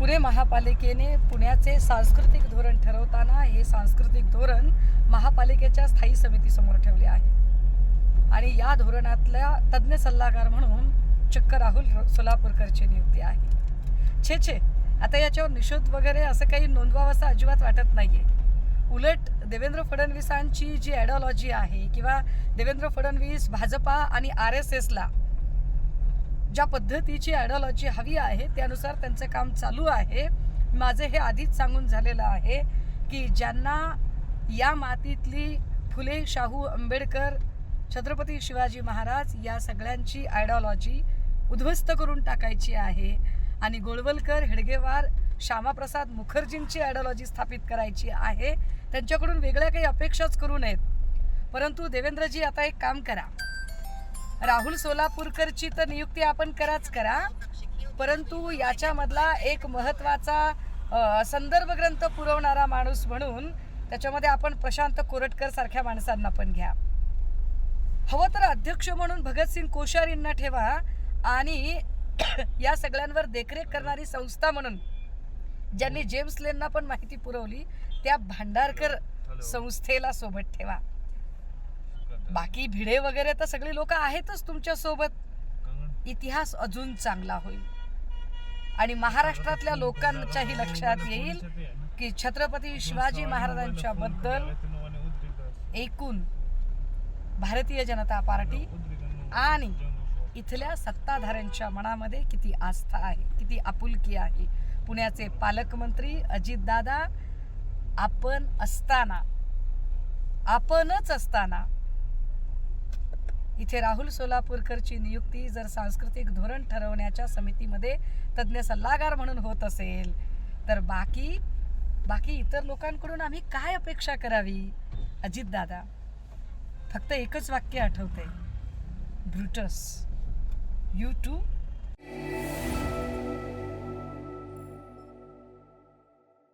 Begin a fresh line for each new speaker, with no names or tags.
पुणे महापालिकेने पुण्याचे सांस्कृतिक धोरण ठरवताना हे सांस्कृतिक धोरण महापालिकेच्या स्थायी समितीसमोर ठेवले आहे. आणि या धोरणातल्या तज्ज्ञ सल्लागार म्हणून चक्क राहुल सोलापूरकरची नियुक्ती आहे. छे छे आता याच्यावर निषेध वगैरे असं काही नोंदवावं असं अजिबात वाटत नाही आहे उलट देवेंद्र फडणवीसांची जी ॲडॉलॉजी आहे किंवा देवेंद्र फडणवीस भाजपा आणि आर एस एसला ज्या पद्धतीची ॲडॉलॉजी हवी आहे त्यानुसार त्यांचं काम चालू आहे. माझे हे आधीच सांगून झालेलं आहे की ज्यांना या मातीतली फुले शाहू आंबेडकर छत्रपती शिवाजी महाराज या सगळ्यांची आयडॉलॉजी उद्ध्वस्त करून टाकायची आहे आणि गोळवलकर हेडगेवार श्यामाप्रसाद मुखर्जींची आयडॉलॉजी स्थापित करायची आहे. त्यांच्याकडून वेगळ्या काही अपेक्षाच करू नयेत. परंतु देवेंद्रजी आता एक काम करा. राहुल सोलापूरकरची तर नियुक्ती आपण कराच करा. परंतु याच्यामधला एक महत्त्वाचा अ, संदर्भ ग्रंथ पुरवणारा माणूस म्हणून त्याच्यामध्ये आपण प्रशांत कोरटकर सारख्या माणसांना पण घ्या. हवं तर अध्यक्ष म्हणून भगतसिंग कोश्यारींना ठेवा आणि या सगळ्यांवर देखरेख करणारी संस्था म्हणून ज्यांनी जेम्स लेनना पण माहिती पुरवली त्या भांडारकर संस्थेला सोबत ठेवा. बाकी भिडे वगैरे तर सगळी लोक आहेतच तुमच्यासोबत इतिहास अजून चांगला होईल. आणि महाराष्ट्रातल्या लोकांच्याही लक्षात येईल की छत्रपती शिवाजी महाराजांच्या बद्दल एकूण भारतीय जनता पार्टी आणि इथल्या सत्ताधाऱ्यांच्या मनामध्ये किती आस्था आहे किती आपुलकी आहे. पुण्याचे पालकमंत्री अजितदादा आपण असताना आपणच असताना इथे राहुल सोलापूरकरची नियुक्ती जर सांस्कृतिक धोरण ठरवण्याच्या समितीमध्ये तज्ज्ञ सल्लागार म्हणून होत असेल तर बाकी बाकी इतर लोकांकडून आम्ही काय अपेक्षा करावी? अजितदादा फक्त एकच वाक्य आठवते ब्रुटस यू टू